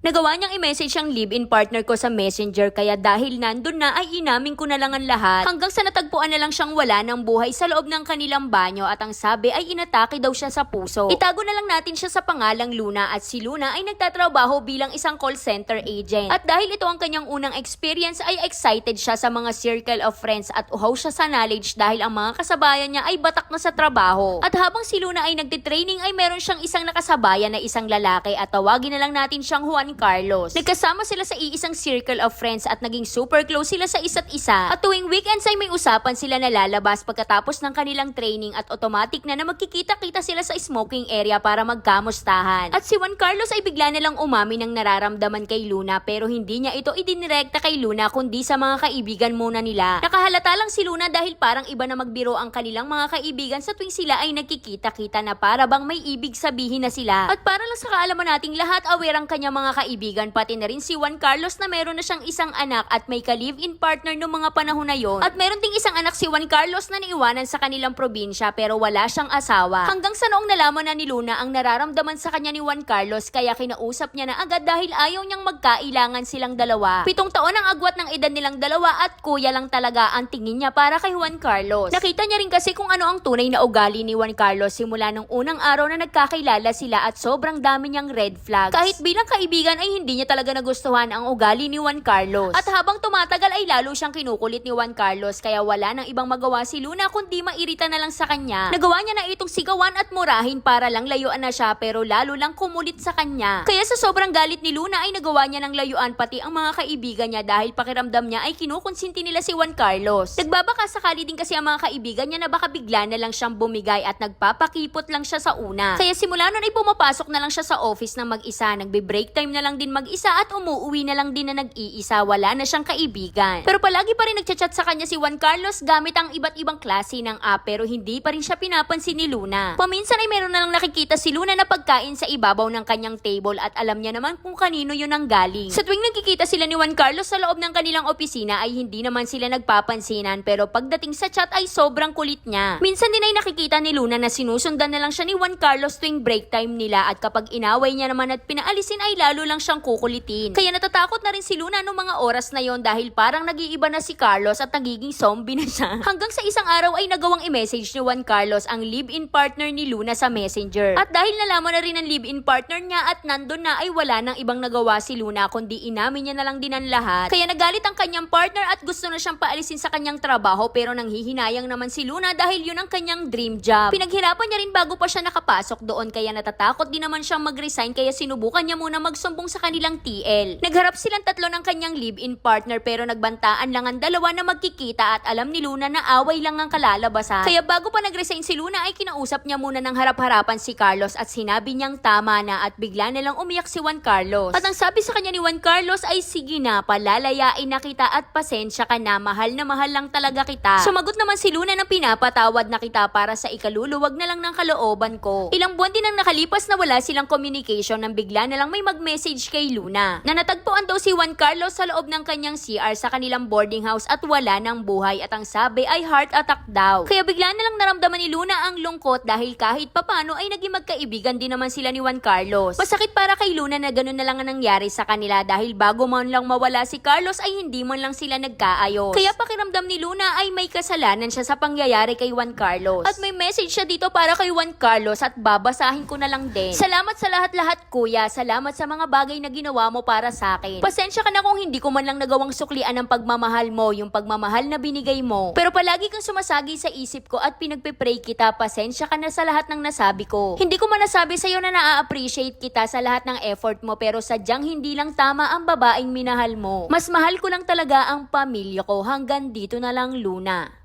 Nagawa niyang i-message ang live-in partner ko sa messenger kaya dahil nandun na ay inamin ko na lang ang lahat hanggang sa natagpuan na lang siyang wala ng buhay sa loob ng kanilang banyo at ang sabi ay inatake daw siya sa puso. Itago na lang natin siya sa pangalang Luna at si Luna ay nagtatrabaho bilang isang call center agent. At dahil ito ang kanyang unang experience ay excited siya sa mga circle of friends at uhaw siya sa knowledge dahil ang mga kasabayan niya ay batak na sa trabaho. At habang si Luna ay nagtitraining ay meron siyang isang nakasabayan na isang lalaki at tawagin na lang natin siyang Juan Carlos. Nagkasama sila sa iisang circle of friends at naging super close sila sa isa't isa. At tuwing weekends ay may usapan sila na lalabas pagkatapos ng kanilang training at automatic na na magkikita-kita sila sa smoking area para magkamustahan. At si Juan Carlos ay bigla na lang umami ng nararamdaman kay Luna pero hindi niya ito idinirekta kay Luna kundi sa mga kaibigan muna nila. Nakahalata lang si Luna dahil parang iba na magbiro ang kanilang mga kaibigan sa tuwing sila ay nagkikita-kita na para bang may ibig sabihin na sila. At para lang sa kaalaman nating lahat, aware ang kanyang mga kaibigan pati na rin si Juan Carlos na meron na siyang isang anak at may ka-live-in partner noong mga panahon na yon. At meron ding isang anak si Juan Carlos na naiwanan sa kanilang probinsya pero wala siyang asawa. Hanggang sa noong nalaman na ni Luna ang nararamdaman sa kanya ni Juan Carlos kaya kinausap niya na agad dahil ayaw niyang magkailangan silang dalawa. Pitong taon ang agwat ng edad nilang dalawa at kuya lang talaga ang tingin niya para kay Juan Carlos. Nakita niya rin kasi kung ano ang tunay na ugali ni Juan Carlos simula nung unang araw na nagkakilala sila at sobrang dami niyang red flags. Kahit bilang kaibigan ay hindi niya talaga nagustuhan ang ugali ni Juan Carlos. At habang tumatagal ay lalo siyang kinukulit ni Juan Carlos kaya wala nang ibang magawa si Luna kundi mairita na lang sa kanya. Nagawa niya na itong sigawan at murahin para lang layuan na siya pero lalo lang kumulit sa kanya. Kaya sa sobrang galit ni Luna ay nagawa niya ng layuan pati ang mga kaibigan niya dahil pakiramdam niya ay kinukonsinti nila si Juan Carlos. Nagbabaka sakali din kasi ang mga kaibigan niya na baka bigla na lang siyang bumigay at nagpapakipot lang siya sa una. Kaya simula nun ay pumapasok na lang siya sa office ng mag-isa, nagbe-break time na lang din mag-isa at umuwi na lang din na nag-iisa, wala na siyang kaibigan. Pero palagi pa rin nagchat-chat sa kanya si Juan Carlos gamit ang iba't ibang klase ng app pero hindi pa rin siya pinapansin ni Luna. Paminsan ay meron na lang nakikita si Luna na pagkain sa ibabaw ng kanyang table at alam niya naman kung kanino yun ang galing. Sa tuwing nagkikita sila ni Juan Carlos sa loob ng kanilang opisina ay hindi naman sila nagpapansinan pero pagdating sa chat ay sobrang kulit niya. Minsan din ay nakikita ni Luna na sinusundan na lang siya ni Juan Carlos tuwing break time nila at kapag inaway niya naman at pinaalisin ay lalo lang siyang kukulitin. Kaya natatakot na rin si Luna nung mga oras na yon dahil parang nag-iiba na si Carlos at nagiging zombie na siya. Hanggang sa isang araw ay nagawang i-message ni Juan Carlos ang live-in partner ni Luna sa messenger. At dahil nalaman na rin ng live-in partner niya at nandun na ay wala nang ibang nagawa si Luna kundi inamin niya na lang din ang lahat. Kaya nagalit ang kanyang partner at gusto na siyang paalisin sa kanyang trabaho pero nanghihinayang naman si Luna dahil yun ang kanyang dream job. Pinaghirapan niya rin bago pa siya nakapasok doon kaya natatakot din naman siyang mag-resign kaya sinubukan niya muna magsumbong sa kanilang TL. Nagharap silang tatlo ng kanyang live-in partner pero nagbantaan lang ang dalawa na magkikita at alam ni Luna na away lang ang kalalabasan. Kaya bago pa nag-resign si Luna ay kinausap niya muna ng harap-harapan si Carlos at sinabi niyang tama na at bigla na lang umiyak si Juan Carlos. At ang sabi sa kanya ni Juan Carlos ay sige na, palalayain na kita at pasensya ka na, mahal na mahal lang talaga kita. Sumagot naman si Luna na pinapatawad na kita para sa ikaluluwag na lang ng kalooban ko. Ilang buwan din ang nakalipas na wala silang communication nang bigla na lang may mag-message kay Luna na natagpuan daw si Juan Carlos sa loob ng kanyang CR sa kanilang boarding house at wala ng buhay at ang sabi ay heart attack daw. Kaya bigla na lang naramdaman ni Luna ang lungkot dahil kahit papano ay naging magkaibigan din naman sila ni Juan Carlos. Masakit para kay Luna na ganun na lang ang nangyari sa kanila dahil bago man lang mawala si Carlos ay hindi man lang sila nagkaayos. Kaya pakiramdam ni Luna ay may kasalanan siya sa pangyayari kay Juan Carlos. At may message siya dito para kay Juan Carlos at babasahin ko na lang din. Salamat sa lahat-lahat kuya. Salamat sa mga bagay na ginawa mo para sa akin. Pasensya ka na kung hindi ko man lang nagawang suklian ang pagmamahal mo, yung pagmamahal na binigay mo. Pero palagi kang sumasagi sa isip ko at pinagpe-pray kita. Pasensya ka na sa lahat ng nasabi ko. Hindi ko man nasabi sa'yo na naa-appreciate kita sa lahat ng effort mo pero sadyang hindi lang tama ang babaeng minahal mo. Mas mahal ko lang talaga ang pamilya ko hanggang dito na lang Luna.